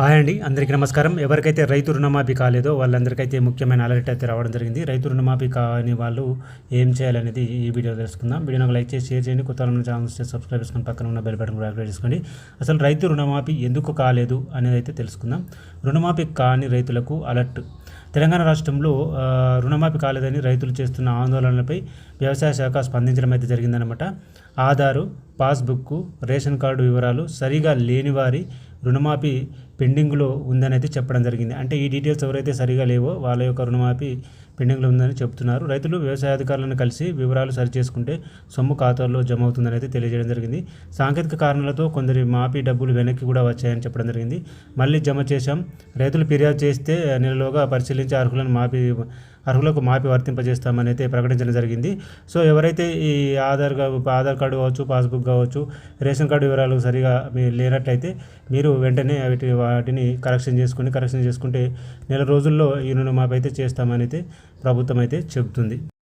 Hi అండి అందరికీ నమస్కారం. ఎవరికైతే రైతు రుణమాఫీ కాలేదో వాళ్ళందరికైతే ముఖ్యమైన అలర్ట్ అయితే రావడం జరిగింది. రైతు రుణమాఫీ కాని వాళ్ళు ఏం చేయాలనేది ఈ వీడియో తెలుసుకుందాం. వీడియోని లైక్ చేసి షేర్ చేయండి. కొత్త వాళ్ళ ఛానల్ సబ్స్క్రైబ్ చేసుకుని పక్కన ఉన్న బెల్ బటన్ కూడా యాక్టివేట్ చేసుకోండి. అసలు రైతు రుణమాఫీ ఎందుకు కాలేదు అనేది అయితే తెలుసుకుందాం. రుణమాఫీ కాని రైతులకు అలర్ట్ తెలంగాణ రాష్ట్రంలో రుణమాఫీ కాలేదని రైతులు చేస్తున్న ఆందోళనలపై వ్యవసాయ శాఖ స్పందించడం అయితే జరిగిందనమాట ఆధారు పాస్బుక్ రేషన్ కార్డు వివరాలు సరిగా లేని వారి రుణమాఫీ పెండింగ్లో ఉందని అయితే చెప్పడం జరిగింది. అంటే ఈ డీటెయిల్స్ ఎవరైతే సరిగా లేవో వాళ్ళ యొక్క రుణమాఫీ పెండింగ్లో ఉందని చెప్తున్నారు. రైతులు వ్యవసాయ అధికారులను కలిసి వివరాలు సరి చేసుకుంటే సొమ్ము ఖాతాల్లో జమ అవుతుందని అయితే తెలియజేయడం జరిగింది. సాంకేతిక కారణాలతో కొందరి మాఫీ డబ్బులు వెనక్కి కూడా వచ్చాయని చెప్పడం జరిగింది. మళ్ళీ జమ చేశాం. రైతులు ఫిర్యాదు చేస్తే నెలలోగా పరిశీలించి అర్హులను మాఫీ అర్హులకు మాఫీ వర్తింపజేస్తామని అయితే ప్రకటించడం జరిగింది. సో ఎవరైతే ఈ ఆధార్ ఆధార్ కార్డు కావచ్చు పాస్బుక్ కావచ్చు రేషన్ కార్డు వివరాలు సరిగా మీరు లేనట్లయితే మీరు వెంటనే వాటి వాటిని కరెక్షన్ చేసుకుని కరెక్షన్ చేసుకుంటే నెల రోజుల్లో ఈ రుణమాఫీ అయితే చేస్తామని అయితే ప్రభుత్వం అయితే చెబుతుంది.